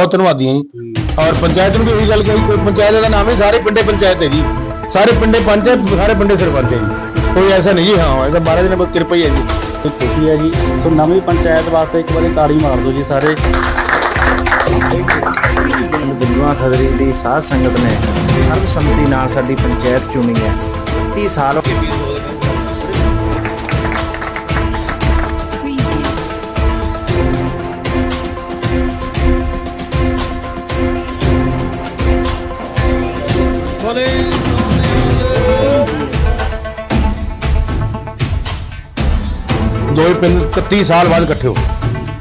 ਬਹੁਤ ਧੰਨਵਾਦੀ ਹਾਂ ਜੀ। ਔਰ ਪੰਚਾਇਤ ਨੂੰ ਵੀ ਇਹੀ ਗੱਲ ਕਹੀ, ਕੋਈ ਪੰਚਾਇਤ ਦਾ ਨਾਮ ਹੀ ਸਾਰੇ ਪਿੰਡੇ ਪੰਚਾਇਤ ਹੈ ਜੀ। ਸਾਰੇ ਪਿੰਡੇ ਪੰਚ ਹੈ, ਸਾਰੇ ਪਿੰਡੇ ਸਰਪੰਚ ਹੈ ਜੀ। ਕੋਈ ਐਸਾ ਨਹੀਂ ਜੀ, ਹਾਂ, ਇਹ ਤਾਂ ਮਹਾਰਾਜ ਨੇ ਬਹੁਤ ਕਿਰਪਾ ਹੀ ਹੈ ਜੀ। ਤੇ ਖੁਸ਼ੀ ਹੈ ਜੀ। ਸੋ ਨਵੀਂ ਪੰਚਾਇਤ ਵਾਸਤੇ ਇੱਕ ਵਾਰੀ ਤਾੜੀ ਮਾਰ ਦਿਓ ਜੀ ਸਾਰੇ। ਦੁਲਵਾ ਖਦਰੀ ਦੀ ਸਾਧ ਸੰਗਤ ਨੇ ਸਰਬਸੰਮਤੀ ਨਾਲ ਸਾਡੀ ਪੰਚਾਇਤ ਚੁਣੀ ਹੈ। 30 ਸਾਲ ਪਿੰਡ 31 ਸਾਲ ਬਾਅਦ ਇਕੱਠੇ ਹੋ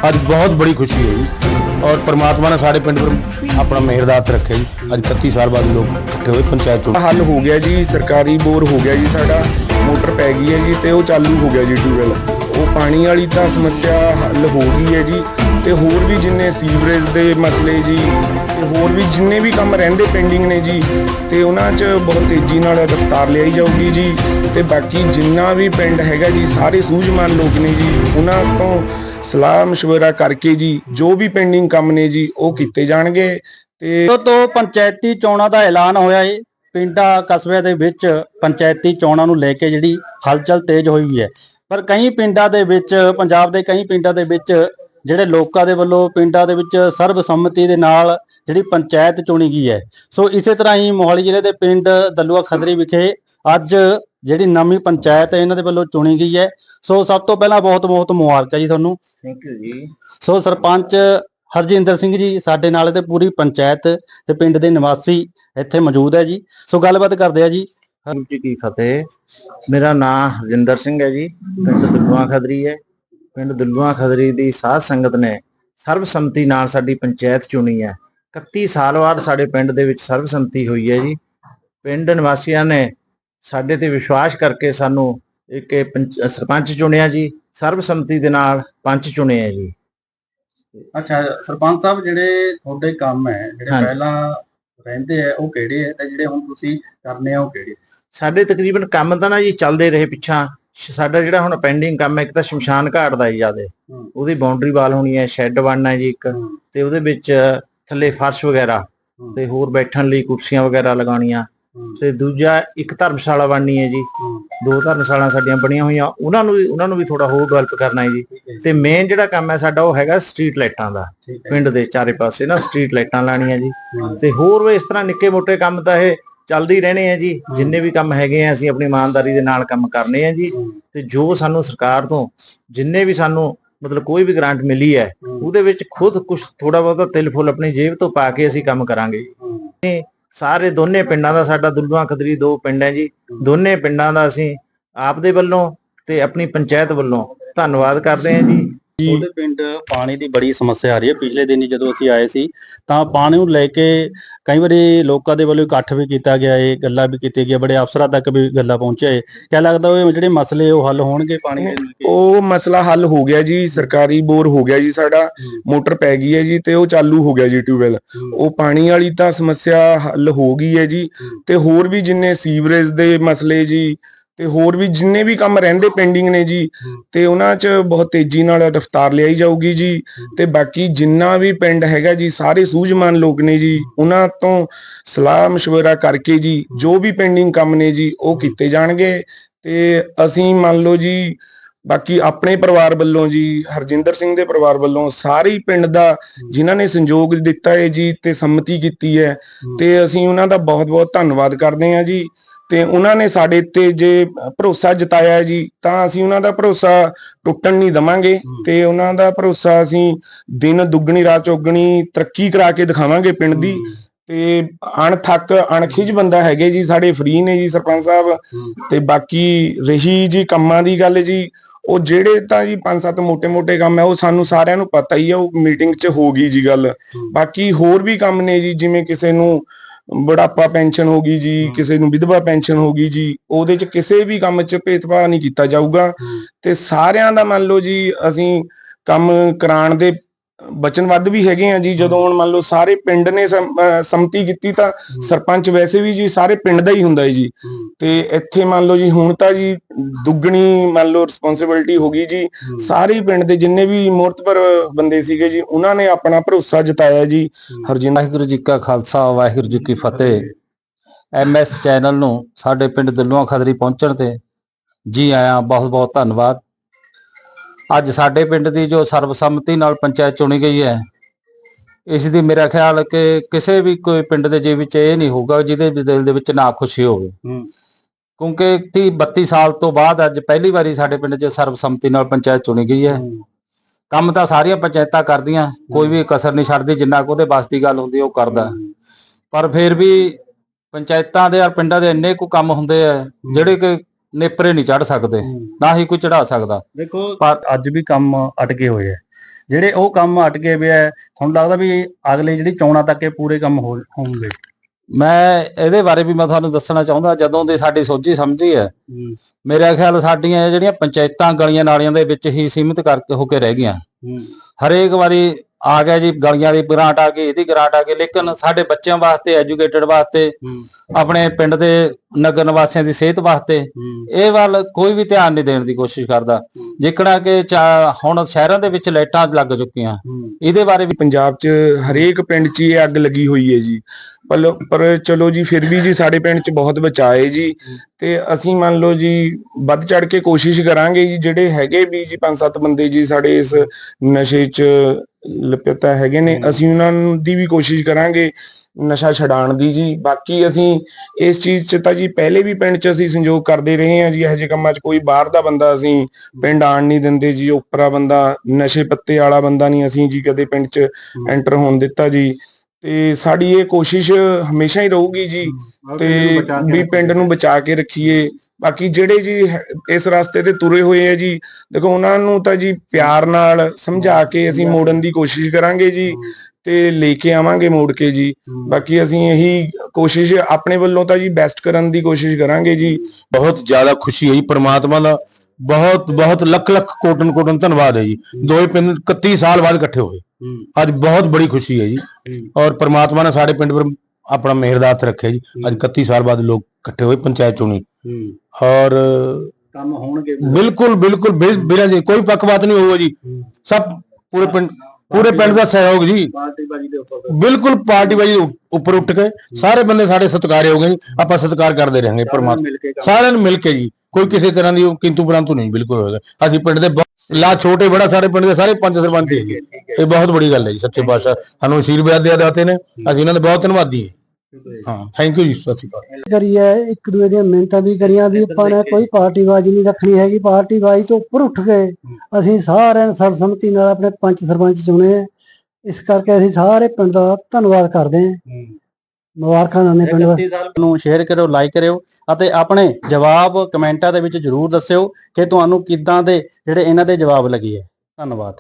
ਅੱਜ ਬਹੁਤ ਬੜੀ ਖੁਸ਼ੀ ਹੈ ਜੀ ਔਰ ਪਰਮਾਤਮਾ ਨੇ ਸਾਡੇ ਪਿੰਡ ਪਰ ਆਪਣਾ ਮਿਹਰ ਦਾ ਰੱਖਿਆ ਜੀ। ਅੱਜ 31 ਸਾਲ ਬਾਅਦ ਲੋਕ ਇਕੱਠੇ ਹੋਏ, ਪੰਚਾਇਤ ਤੋਂ। ਹੱਲ ਹੋ ਗਿਆ ਜੀ, ਸਰਕਾਰੀ ਬੋਰ ਹੋ ਗਿਆ ਜੀ ਸਾਡਾ, ਮੋਟਰ ਪੈ ਗਈ ਹੈ ਜੀ ਤੇ ਉਹ ਚਾਲੂ ਹੋ ਗਿਆ ਜੀ ਟਿਊਬਵੈਲ। ਉਹ ਪਾਣੀ ਵਾਲੀ ਤਾਂ ਸਮੱਸਿਆ ਹੱਲ ਹੋ ਗਈ ਹੈ ਜੀ। ਤੇ ਹੋਰ ਵੀ ਜਿੰਨੇ ਸੀਵਰੇਜ ਦੇ ਮਸਲੇ ਜੀ ਤੇ ਹੋਰ ਵੀ ਜਿੰਨੇ ਵੀ ਕੰਮ ਰਹਿੰਦੇ ਪੈਂਡਿੰਗ ਨੇ ਜੀ ਤੇ ਉਹਨਾਂ 'ਚ ਬਹੁਤ ਤੇਜ਼ੀ ਨਾਲ ਰਫ਼ਤਾਰ ਲਿਆਈ ਜਾਊਗੀ ਜੀ ਤੇ ਬਾਕੀ ਜਿੰਨਾ ਵੀ ਪਿੰਡ ਹੈਗਾ ਜੀ ਸਾਰੇ ਸੂਝਵਾਨ ਲੋਕ ਨੇ ਜੀ ਉਹਨਾਂ ਤੋਂ ਸਲਾਹ مشورہ ਕਰਕੇ ਜੀ ਜੋ ਵੀ ਪੈਂਡਿੰਗ ਕੰਮ ਨੇ ਜੀ ਉਹ ਕੀਤੇ ਜਾਣਗੇ ਤੇ ਤੋਂ ਤੋਂ ਪੰਚਾਇਤੀ ਚੋਣਾਂ ਦਾ ਐਲਾਨ ਹੋਇਆ ਹੈ ਪਿੰਡਾਂ ਕਸਬਿਆਂ ਦੇ ਵਿੱਚ ਪੰਚਾਇਤੀ ਚੋਣਾਂ ਨੂੰ ਲੈ ਕੇ ਜਿਹੜੀ ਹਲਚਲ ਤੇਜ਼ ਹੋਈ ਹੈ ਪਰ ਕਈ ਪਿੰਡਾਂ ਦੇ ਵਿੱਚ ਪੰਜਾਬ ਦੇ ਕਈ ਪਿੰਡਾਂ ਦੇ ਵਿੱਚ ਜਿਹੜੇ ਲੋਕਾਂ ਦੇ ਵੱਲੋਂ ਪਿੰਡਾਂ ਦੇ ਵਿੱਚ ਸਰਬਸੰਮਤੀ ਦੇ ਨਾਲ ਜਿਹੜੀ ਪੰਚਾਇਤ ਚੁਣੀ ਗਈ ਹੈ। ਸੋ ਇਸੇ ਤਰ੍ਹਾਂ ਹੀ ਮੋਹਾਲੀ ਜ਼ਿਲ੍ਹੇ ਦੇ ਪਿੰਡ ਦਲੂਆ ਖਦਰੀ ਵਿਖੇ ਅੱਜ ਜਿਹੜੀ ਨਵੀਂ ਪੰਚਾਇਤ ਹੈ ਇਹਨਾਂ ਦੇ ਵੱਲੋਂ ਚੁਣੀ ਗਈ ਹੈ। ਸੋ ਸਭ ਤੋਂ ਪਹਿਲਾਂ ਬਹੁਤ ਬਹੁਤ ਮੁਬਾਰਕਾਂ ਜੀ ਤੁਹਾਨੂੰ। ਥੈਂਕ ਯੂ ਜੀ। ਸੋ ਸਰਪੰਚ ਹਰਜਿੰਦਰ ਸਿੰਘ ਜੀ ਸਾਡੇ ਨਾਲ ਤੇ ਪੂਰੀ ਪੰਚਾਇਤ ਤੇ ਪਿੰਡ ਦੇ ਨਿਵਾਸੀ ਇੱਥੇ ਮੌਜੂਦ ਹੈ ਜੀ। ਸੋ ਗੱਲਬਾਤ ਕਰਦੇ ਆ ਜੀ। ਜੀ ਕੀ ਫਤਿਹ। ਮੇਰਾ ਨਾਮ ਹਰਜਿੰਦਰ ਸਿੰਘ ਹੈ ਜੀ ਪਿੰਡ ਦੁੱਲੂਆਂ ਖਦਰੀ ਹੈ। ਪਿੰਡ ਦੁੱਲੂਆਂ ਖਦਰੀ ਦੀ ਸਾਧ ਸੰਗਤ ਨੇ ਸਰਬਸੰਮਤੀ ਨਾਲ ਸਾਡੀ ਪੰਚਾਇਤ ਚੁਣੀ ਹੈ। 31 ਸਾਲ ਬਾਅਦ ਸਾਡੇ ਪਿੰਡ ਦੇ ਵਿੱਚ ਸਰਬਸੰਮਤੀ ਹੋਈ ਹੈ ਜੀ। ਪਿੰਡ ਨਿਵਾਸੀਆਂ ਨੇ ਸਾਡੇ ਤੇ ਵਿਸ਼ਵਾਸ ਕਰਕੇ ਸਾਨੂੰ ਇੱਕ ਸਰਪੰਚ ਚੁਣਿਆ ਜੀ। ਸਰਬਸੰਮਤੀ ਦੇ ਨਾਲ ਪੰਚ ਚੁਣੇ ਹੈ ਜੀ। ਅੱਛਾ ਸਰਪੰਚ ਸਾਹਿਬ ਜਿਹੜੇ ਤੁਹਾਡੇ ਕੰਮ ਹੈ ਜਿਹੜੇ। ਪਹਿਲਾਂ ਰਹਿੰਦੇ ਆ ਉਹ ਕਿਹੜੇ ਹੈ ਤੇ ਜਿਹੜੇ ਹੁਣ ਤੁਸੀਂ ਕਰਨੇ ਆ ਉਹ ਕਿਹੜੇ ਸਾਡੇ ਤਕਰੀਬਨ ਕੰਮ ਤਾਂ ਨਾ ਜੀ ਚੱਲਦੇ ਰਹੇ ਪਿੱਛਾਂ। ਸਾਡਾ ਜਿਹੜਾ ਹੁਣ ਪੈਂਡਿੰਗ ਕੰਮ ਹੈ ਇੱਕ ਤਾਂ ਸ਼ਮਸ਼ਾਨ ਘਾਟ ਦਾ ਹੀ। ਜਿਆਦੇ। ਉਹਦੀ ਬਾਉਂਡਰੀ ਵਾਲ ਹੋਣੀ ਹੈ ਸ਼ੈੱਡ ਬਣਨਾ ਹੈ ਜੀ ਇੱਕ। ਤੇ ਉਹਦੇ ਵਿੱਚ ਥੱਲੇ ਫਰਸ਼ ਵਗੈਰਾ ਤੇ ਹੋਰ ਬੈਠਣ ਲਈ ਕੁਰਸੀਆਂ ਵਗੈਰਾ ਲਗਾਉਣੀਆਂ। ਤੇ ਦੂਜਾ ਇੱਕ ਧਰਮਸ਼ਾਲਾ ਬਣਨੀ ਹੈ ਜੀ। ਦੋ ਧਰਮਸ਼ਾਲਾ ਸਾਡੀਆਂ ਬਣੀਆਂ ਹੋਈਆਂ। ਉਹਨਾਂ ਨੂੰ ਵੀ ਉਹਨਾਂ ਨੂੰ ਵੀ ਥੋੜਾ ਹੋਰ ਡਿਵੈਲਪ ਕਰਨਾ ਹੈ ਜੀ। ਤੇ ਮੇਨ ਜਿਹੜਾ ਕੰਮ ਹੈ ਸਾਡਾ ਉਹ ਹੈਗਾ ਸਟਰੀਟ ਲਾਈਟਾਂ ਦਾ। ਪਿੰਡ ਦੇ ਚਾਰੇ ਪਾਸੇ ਨਾ ਸਟਰੀਟ ਲਾਈਟਾਂ ਲਾਣੀਆਂ ਜੀ। ਤੇ ਹੋਰ ਵੀ ਇਸ ਤਰ੍ਹਾਂ ਨਿੱਕੇ ਮੋਟੇ ਕੰਮ ਤਾਂ ਇਹ ਚੱਲਦੇ ਹੀ ਰਹਿਣੇ ਆ ਜੀ। ਜਿੰਨੇ ਵੀ ਕੰਮ ਹੈਗੇ ਆ ਅਸੀਂ ਆਪਣੀ ਇਮਾਨਦਾਰੀ ਦੇ ਨਾਲ ਕੰਮ ਕਰਨੇ ਆ ਜੀ। ਤੇ ਜੋ ਸਾਨੂੰ ਸਰਕਾਰ ਤੋਂ ਜਿੰਨੇ ਵੀ ਸਾਨੂੰ ਮਤਲਬ ਕੋਈ ਵੀ ਗ੍ਰਾਂਟ ਮਿਲੀ ਹੈ ਉਹਦੇ ਵਿੱਚ ਖੁਦ ਕੁਝ ਥੋੜਾ ਬਹੁਤਾ ਤਿਲ ਫੁੱਲ ਆਪਣੀ ਜੇਬ ਤੋਂ ਪਾ ਕੇ ਅਸੀਂ ਕੰਮ ਕਰਾਂਗੇ ਸਾਰੇ ਦੋਨੇ ਪਿੰਡਾਂ ਦਾ ਸਾਡਾ ਦੁਲਵਾ ਖਦਰੀ ਦੋ ਪਿੰਡ ਹੈ ਜੀ। ਦੋਨੇ ਪਿੰਡਾਂ ਦਾ ਅਸੀਂ ਆਪ ਦੇ ਵੱਲੋਂ ਤੇ ਆਪਣੀ ਪੰਚਾਇਤ ਵੱਲੋਂ ਧੰਨਵਾਦ ਕਰਦੇ ਹਾਂ ਜੀ। ਤੁਹਾਡੇ ਪਿੰਡ ਪਾਣੀ ਦੀ ਬੜੀ ਸਮੱਸਿਆ ਆ ਰਹੀ ਹੈ। ਪਿਛਲੇ ਦਿਨੀ ਜਦੋਂ ਅਸੀਂ ਆਏ ਸੀ ਤਾਂ ਪਾਣੀ ਨੂੰ ਲੈ ਕੇ ਕਈ ਵਾਰੀ ਲੋਕਾਂ ਦੇ ਵੱਲੋਂ ਇਕੱਠ ਵੀ ਕੀਤਾ ਗਿਆ ਹੈ ਗੱਲਾਂ ਵੀ ਕੀਤੀਆਂ ਗਈਆਂ ਬੜੇ ਅਫਸਰਾਂ ਤੱਕ ਵੀ ਗੱਲਾਂ ਪਹੁੰਚਿਆ ਕਿਆ ਲੱਗਦਾ ਉਹ ਜਿਹੜੇ ਮਸਲੇ ਉਹ ਹੱਲ ਹੋਣਗੇ ਪਾਣੀ ਦੇ ਉਹ ਮਸਲਾ ਹੱਲ ਹੋ ਗਿਆ ਜੀ ਸਰਕਾਰੀ ਬੋਰ ਹੋ ਗਿਆ ਜੀ ਸਾਡਾ ਮੋਟਰ ਪੈ ਗਈ ਹੈ ਜੀ ਤੇ ਉਹ ਚਾਲੂ ਹੋ ਗਿਆ ਜੀ ਟਿਊਬਵੈਲ। ਉਹ ਪਾਣੀ ਵਾਲੀ ਤਾਂ ਸਮੱਸਿਆ ਹੱਲ ਹੋ ਗਈ ਹੈ ਜੀ। ਤੇ ਹੋਰ ਵੀ ਜਿੰਨੇ ਸੀਵਰੇਜ ਦੇ ਮਸਲੇ ਜੀ ਤੇ ਹੋਰ ਵੀ ਜਿੰਨੇ ਵੀ ਕੰਮ ਰਹਿੰਦੇ ਪੈਂਡਿੰਗ ਨੇ ਜੀ ਤੇ ਉਹਨਾਂ 'ਚ ਬਹੁਤ ਤੇਜ਼ੀ ਨਾਲ ਰਫ਼ਤਾਰ ਲਿਆਈ ਜਾਊਗੀ ਜੀ। ਤੇ ਬਾਕੀ ਜਿੰਨਾ ਵੀ ਪਿੰਡ ਹੈਗਾ ਜੀ ਸਾਰੇ ਸੂਝਵਾਨ ਲੋਕ ਨੇ ਜੀ ਉਹਨਾਂ ਤੋਂ ਸਲਾਹ مشਵਰਾ ਕਰਕੇ ਜੀ ਜੋ ਵੀ ਪੈਂਡਿੰਗ ਕੰਮ ਨੇ ਜੀ ਉਹ ਕੀਤੇ ਜਾਣਗੇ। ਤੇ ਅਸੀਂ ਮੰਨ ਲਓ ਜੀ ਬਾਕੀ ਆਪਣੇ ਪਰਿਵਾਰ ਵੱਲੋਂ ਜੀ ਹਰਜਿੰਦਰ ਸਿੰਘ ਦੇ ਪਰਿਵਾਰ ਵੱਲੋਂ ਸਾਰੇ ਪਿੰਡ ਦਾ ਜਿਨ੍ਹਾਂ ਨੇ ਸੰਯੋਗ ਦਿੱਤਾ ਹੈ ਜੀ ਤੇ ਸੰਮਤੀ ਕੀਤੀ ਹੈ। ਤੇ ਅਸੀਂ ਉਹਨਾਂ ਦਾ ਬਹੁਤ-ਬਹੁਤ ਧੰਨਵਾਦ ਕਰਦੇ ਹਾਂ ਜੀ। ਤੇ ਉਹਨਾਂ ਨੇ ਸਾਡੇ ਤੇ ਜੇ ਭਰੋਸਾ ਜਤਾਇਆ ਜੀ ਤਾਂ ਅਸੀਂ ਉਹਨਾਂ ਦਾ ਭਰੋਸਾ ਟੁੱਟਣ ਨਹੀਂ ਦਵਾਂਗੇ ਤੇ ਉਹਨਾਂ ਦਾ ਭਰੋਸਾ ਅਸੀਂ ਦਿਨ ਦੁੱਗਣੀ ਰਾਤ ਚੌਗਣੀ ਤਰੱਕੀ ਕਰਾ ਕੇ ਦਿਖਾਵਾਂਗੇ ਪਿੰਡ ਦੀ। ਤੇ ਅਣਥੱਕ ਅਣਖਿਜ ਬੰਦਾ ਹੈਗੇ ਜੀ ਸਾਡੇ ਫਰੀ ਨੇ ਜੀ ਸਰਪੰਚ ਸਾਹਿਬ। ਤੇ ਬਾਕੀ ਰਹੀ ਜੀ ਕੰਮਾਂ ਦੀ ਗੱਲ ਜੀ ਉਹ ਜਿਹੜੇ ਤਾਂ ਜੀ ਪੰਜ ਸੱਤ ਮੋٹے-ਮੋਟੇ ਕੰਮ ਹੈ ਉਹ ਸਾਨੂੰ ਸਾਰਿਆਂ ਨੂੰ ਪਤਾ ਹੀ ਹੈ ਉਹ ਮੀਟਿੰਗ 'ਚ ਹੋ ਗਈ ਜੀ ਗੱਲ। ਬਾਕੀ ਹੋਰ ਵੀ ਕੰਮ ਨੇ ਜੀ ਜਿਵੇਂ ਕਿਸੇ ਨੂੰ ਬੁਢਾਪਾ ਪੈਨਸ਼ਨ ਹੋ ਗਈ ਜੀ ਕਿਸੇ ਨੂੰ ਵਿਧਵਾ ਪੈਨਸ਼ਨ ਹੋ ਗਈ ਜੀ ਉਹਦੇ 'ਚ ਕਿਸੇ ਵੀ ਕੰਮ 'ਚ ਭੇਦਭਾਵ ਨਹੀਂ ਕੀਤਾ ਜਾਊਗਾ। ਤੇ ਸਾਰਿਆਂ ਦਾ ਮੰਨ ਲਓ ਜੀ ਅਸੀਂ ਕੰਮ ਕਰਾਉਣ ਦੇ ਬਚਨਬੱਧ ਵੀ ਹੈਗੇ ਆ ਜੀ। ਜਦੋਂ ਹੁਣ ਮੰਨ ਲਓ ਸਾਰੇ ਪਿੰਡ ਨੇ ਸੰਮਤੀ ਕੀਤੀ ਤਾਂ ਸਰਪੰਚ ਵੈਸੇ ਵੀ ਜੀ ਸਾਰੇ ਪਿੰਡ ਦਾ ਹੀ ਹੁੰਦਾ ਹੈ ਜੀ। ਤੇ ਇੱਥੇ ਮੰਨ ਲਓ ਜੀ ਹੁਣ ਤਾਂ ਜੀ ਦੁੱਗਣੀ ਮੰਨ ਲਓ ਰਿਸਪੌਂਸਿਬਿਲਟੀ ਹੋ ਗਈ ਜੀ। ਸਾਰੇ ਪਿੰਡ ਦੇ ਜਿੰਨੇ ਵੀ ਮੋਰਤਬਰ ਬੰਦੇ ਸੀਗੇ ਜੀ ਉਹਨਾਂ ਨੇ ਆਪਣਾ ਭਰੋਸਾ ਜਤਾਇਆ ਜੀ। ਹਰਜਿੰਦਰ ਵਾਹਿਗੁਰੂ ਜੀ ਕਾ ਖਾਲਸਾ ਵਾਹਿਗੁਰੂ ਜੀ ਕੀ ਫਤਿਹ। ਐਮਐਸ ਚੈਨਲ ਨੂੰ ਸਾਡੇ ਪਿੰਡ ਦੁੱਲੂਆਂ ਖਦਰੀ ਪਹੁੰਚਣ ਤੇ ਜੀ ਆਇਆਂ ਬਹੁਤ ਬਹੁਤ ਧੰਨਵਾਦ। ਅੱਜ ਸਾਡੇ ਪਿੰਡ ਦੀ ਜੋ ਸਰਬਸੰਮਤੀ ਨਾਲ ਪੰਚਾਇਤ ਚੁਣੀ ਗਈ ਹੈ ਇਸ ਦੀ ਮੇਰਾ ਖਿਆਲ ਕਿ ਕਿਸੇ ਵੀ ਕੋਈ ਪਿੰਡ ਦੇ ਜੀ ਵਿੱਚ ਇਹ ਨਹੀਂ ਹੋਊਗਾ ਜਿਹਦੇ ਦਿਲ ਦੇ ਵਿੱਚ ਨਾ ਖੁਸ਼ੀ ਹੋਵੇ। ਕਿਉਂਕਿ 30 32 ਸਾਲ ਤੋਂ ਬਾਅਦ ਅੱਜ ਪਹਿਲੀ ਵਾਰੀ ਸਾਡੇ ਪਿੰਡ 'ਚ ਸਰਬਸੰਮਤੀ ਨਾਲ ਪੰਚਾਇਤ ਚੁਣੀ ਗਈ ਹੈ। ਕੰਮ ਤਾਂ ਸਾਰੀਆਂ ਪੰਚਾਇਤਾਂ ਕਰਦੀਆਂ ਕੋਈ ਵੀ ਕਸਰ ਨਹੀਂ ਛੱਡਦੀ ਜਿੰਨਾ ਕੁ ਉਹਦੇ ਬਸ ਦੀ ਗੱਲ ਹੁੰਦੀ ਉਹ ਕਰਦਾ। ਪਰ ਫਿਰ ਵੀ ਪੰਚਾਇਤਾਂ ਦੇ ਔਰ ਪਿੰਡਾਂ ਦੇ ਇੰਨੇ ਕੁ ਕੰਮ ਹੁੰਦੇ ਆ ਜਿਹੜੇ ਕਿ ਨੇਪਰੇ ਨਹੀਂ ਚੜ ਸਕਦੇ ਨਾ ਹੀ ਕੋਈ ਚੜਾ ਸਕਦਾ। ਦੇਖੋ ਪਰ ਅੱਜ ਵੀ ਕੰਮ ਅਟਕੇ ਹੋਏ ਆ। ਜਿਹੜੇ ਉਹ ਕੰਮ ਅਟਕੇ ਹੋਏ ਆ ਤੁਹਾਨੂੰ ਲੱਗਦਾ ਵੀ ਅਗਲੇ ਜਿਹੜੀ ਚੋਣਾਂ ਤੱਕ ਇਹ ਪੂਰੇ ਕੰਮ ਹੋ- ਹੋਣਗੇ? ਮੈਂ ਇਹਦੇ ਬਾਰੇ ਵੀ ਮੈਂ ਤੁਹਾਨੂੰ ਦੱਸਣਾ ਚਾਹੁੰਦਾ ਜਦੋਂ ਦੀ ਸਾਡੀ ਸੋਝੀ ਸਮਝੀ ਹੈ। ਮੇਰਾ ਖਿਆਲ ਸਾਡੀਆਂ ਇਹ ਜਿਹੜੀਆਂ ਪੰਚਾਇਤਾਂ ਗਲੀਆਂ ਨਾਲੀਆਂ ਦੇ ਵਿੱਚ ਹੀ ਸੀਮਿਤ ਕਰਕੇ ਹੋ ਕੇ ਰਹਿ ਗਈਆਂ। ਹਰੇਕ ਵਾਰੀ ਆ ਗਿਆ ਜੀ ਗਲੀਆਂ ਦੀ ਗ੍ਰਾਂਟ ਆ ਗਈ ਇਹਦੀ ਗ੍ਰਾਂਟ ਆ ਗਈ। ਲੇਕਿਨ ਸਾਡੇ ਬੱਚਿਆਂ ਵਾਸਤੇ ਐਜੂਕੇਟਡ ਵਾਸਤੇ ਆਪਣੇ ਪਿੰਡ ਦੇ ਨਗਰ ਨਿਵਾਸੀਆਂ ਦੀ ਸਿਹਤ ਵਾਸਤੇ ਇਹ ਵੱਲ ਕੋਈ ਵੀ ਧਿਆਨ ਨਹੀਂ ਦੇਣ ਦੀ ਕੋਸ਼ਿਸ਼ ਕਰਦਾ। ਜਿਕਣਾ ਕਿ ਹੁਣ ਸ਼ਹਿਰਾਂ ਦੇ ਵਿੱਚ ਲਾਈਟਾਂ ਲੱਗ ਚੁੱਕੀਆਂ। ਇਹਦੇ ਬਾਰੇ ਵੀ ਪੰਜਾਬ 'ਚ ਹਰੇਕ ਪਿੰਡ 'ਚ ਇਹ ਅੱਗ ਲੱਗੀ ਹੋਈ ਹੈ ਜੀ। ਪਰ ਚਲੋ ਜੀ ਫਿਰ ਵੀ ਜੀ ਸਾਡੇ ਪਿੰਡ 'ਚ ਬਹੁਤ ਬਚਾਏ ਜੀ। ਤੇ ਅਸੀਂ ਮੰਨ ਲਓ ਜੀ ਵੱਧ ਚੜ ਕੇ ਕੋਸ਼ਿਸ਼ ਕਰਾਂਗੇ ਜੀ ਜਿਹੜੇ ਹੈਗੇ ਵੀ ਜੀ ਪੰਜ ਸੱਤ ਬੰਦੇ ਜੀ ਸਾਡੇ ਇਸ ਨਸ਼ੇ 'ਚ ਲਿਪਤਾ ਹੈਗੇ ਨੇ ਅਸੀਂ ਉਹਨਾਂ ਦੀ ਵੀ ਕੋਸ਼ਿਸ਼ ਕਰਾਂਗੇ ਨਸ਼ਾ ਛਡਾਉਣ ਦੀ ਜੀ। ਬਾਕੀ ਅਸੀਂ ਇਸ ਚੀਜ਼ 'ਚ ਤਾਂ ਜੀ ਪਹਿਲੇ ਵੀ ਪਿੰਡ 'ਚ ਅਸੀਂ ਸੰਯੋਗ ਕਰਦੇ ਰਹੇ ਹਾਂ ਜੀ ਇਹੋ ਜਿਹੇ ਕੰਮਾਂ 'ਚ ਕੋਈ ਬਾਹਰ ਦਾ ਬੰਦਾ ਅਸੀਂ ਪਿੰਡ ਆਣ ਨਹੀਂ ਦਿੰਦੇ ਜੀ ਉਪਰਾ ਬੰਦਾ ਨਸ਼ੇ ਪੱਤੇ ਵਾਲਾ ਬੰਦਾ ਨਹੀਂ ਅਸੀਂ ਜੀ ਕਦੇ ਪਿੰਡ 'ਚ ਐਂਟਰ ਹੋਣ ਦਿੱਤਾ ਜੀ। ਤੇ ਸਾਡੀ ਇਹ ਕੋਸ਼ਿਸ਼ ਹਮੇਸ਼ਾ ਹੀ ਰਹੂਗੀ ਜੀ ਤੇ ਵੀ ਪਿੰਡ ਨੂੰ ਬਚਾ ਕੇ ਰੱਖੀਏ। ਬਾਕੀ ਜਿਹੜੇ ਜੀ ਇਸ ਰਸਤੇ ਤੇ ਤੁਰੇ ਹੋਏ ਆ ਜੀ ਦੇਖੋ ਉਹਨਾਂ ਨੂੰ ਤਾਂ ਜੀ ਪਿਆਰ ਨਾਲ ਸਮਝਾ ਕੇ ਅਸੀਂ ਮੋੜਨ ਦੀ ਕੋਸ਼ਿਸ਼ ਕਰਾਂਗੇ ਜੀ ਤੇ ਲੈ ਕੇ ਆਵਾਂਗੇ ਮੋੜ ਕੇ ਜੀ। ਬਾਕੀ ਅਸੀਂ ਇਹੀ ਕੋਸ਼ਿਸ਼ ਆਪਣੇ ਵੱਲੋਂ ਤਾਂ ਜੀ ਬੈਸਟ ਕਰਨ ਦੀ ਕੋਸ਼ਿਸ਼ ਕਰਾਂਗੇ ਜੀ। ਬਹੁਤ ਜ਼ਿਆਦਾ ਖੁਸ਼ੀ ਹੈ ਜੀ ਪ੍ਰਮਾਤਮਾ ਦਾ। ਬਹੁਤ ਬਹੁਤ ਲੱਖ ਲੱਖ ਕੋਟਨ ਕੋਟਨ ਧੰਨਵਾਦ ਹੈ ਜੀ। ਦੋਵੇਂ ਪਿੰਡ 31 ਸਾਲ ਬਾਅਦ ਇਕੱਠੇ ਹੋਏ। ਅੱਜ ਬਹੁਤ ਬੜੀ ਖੁਸ਼ੀ ਹੈ ਜੀ। ਔਰ ਪ੍ਰਮਾਤਮਾ ਨੇ ਸਾਡੇ ਪਿੰਡ ਪਰ ਆਪਣਾ ਮਿਹਰ ਦਾ ਹੱਥ ਰੱਖਿਆ ਜੀ। ਅੱਜ 31 ਸਾਲ ਬਾਅਦ ਲੋਕ ਇਕੱਠੇ ਹੋਏ ਪੰਚਾਇਤ ਚੁਣੀ। ਔਰ ਕੰਮ ਹੋਣਗੇ ਬਿਲਕੁਲ ਬਿਲਕੁਲ ਬਿਨਾਂ ਜੀ ਕੋਈ ਪੱਖਪਾਤ ਨਹੀਂ ਹੋਊਗਾ ਜੀ। ਸਭ ਪੂਰੇ ਪਿੰਡ ਪੂਰੇ ਪਿੰਡ ਦਾ ਸਹਿਯੋਗ ਜੀ। ਬਾਜੀ ਬਿਲਕੁਲ ਪਾਰਟੀ ਵਾਜੀ ਉੱਪਰ ਉੱਠ ਕੇ ਸਾਰੇ ਬੰਦੇ ਸਾਡੇ ਸਤਿਕਾਰਯੋਗ ਹੈ ਜੀ। ਆਪਾਂ ਸਤਿਕਾਰ ਕਰਦੇ ਰਹਾਂਗੇ ਪਰਮਾਤਮਾ ਸਾਰਿਆਂ ਨੂੰ ਮਿਲ ਕੇ ਜੀ। ਕੋਈ ਕਿਸੇ ਤਰ੍ਹਾਂ ਦੀ ਕਿੰਤੂ ਪਰੰਤੂ ਨਹੀਂ ਬਿਲਕੁਲ ਹੋਏਗਾ। ਅਸੀਂ ਪਿੰਡ ਦੇ ਲਾ ਛੋਟੇ ਬੜਾ ਸਾਰੇ ਪਿੰਡ ਦੇ ਸਾਰੇ ਪੰਜ ਸਰਪੰਚ ਹੈ ਜੀ ਇਹ ਬਹੁਤ ਬੜੀ ਗੱਲ ਹੈ ਜੀ ਸੱਚੇ ਪਾਤਸ਼ਾਹ। ਸਾਨੂੰ ਅਸ਼ੀਰਵਾਦ ਦੇ ਦਾਤੇ ਨੇ। ਅਸੀਂ ਉਹਨਾਂ ਦੇ ਬਹੁਤ ਧੰਨਵਾਦੀ ਹਾਂ। ਹਾਂ ਥੈਂਕ ਯੂ ਜੀ ਸਤਿ ਸ਼੍ਰੀ ਅਕਾਲ। ਕਰੀ ਹੈ ਇੱਕ ਦੂਏ ਦੀਆਂ ਮਿਹਨਤਾਂ ਵੀ ਕਰੀਆਂ ਵੀ ਆਪਾਂ ਨੇ ਕੋਈ ਪਾਰਟੀਬਾਜ਼ੀ ਨਹੀਂ ਰੱਖਣੀ ਹੈਗੀ। ਪਾਰਟੀਬਾਜ਼ੀ ਤੋਂ ਉੱਪਰ ਉੱਠ ਕੇ ਅਸੀਂ ਸਾਰਿਆਂ ਨੇ ਸਰਬਸੰਮਤੀ ਨਾਲ ਆਪਣੇ ਪੰਚ ਸਰਪੰਚ ਚੁਣੇ ਆ। ਇਸ ਕਰਕੇ ਅਸੀਂ ਸਾਰੇ ਪਿੰਡ ਦਾ ਧੰਨਵਾਦ ਕਰਦੇ ਹਾਂ। ਮੁਬਾਰਕਾਂ ਦਿੰਦੇ ਪਿੰਡ ਵਾਸੀਆਂ 31 ਸਾਲ ਨੂੰ ਸ਼ੇਅਰ ਕਰਿਓ ਲਾਈਕ ਕਰਿਓ ਅਤੇ ਆਪਣੇ ਜਵਾਬ ਕਮੈਂਟਾਂ ਦੇ ਵਿੱਚ ਜਰੂਰ ਦੱਸਿਓ ਕਿ ਤੁਹਾਨੂੰ ਕਿੱਦਾਂ ਦੇ ਜਿਹੜੇ ਇਹਨਾਂ ਦੇ ਜਵਾਬ ਲੱਗੇ ਹੈ ਧੰਨਵਾਦ।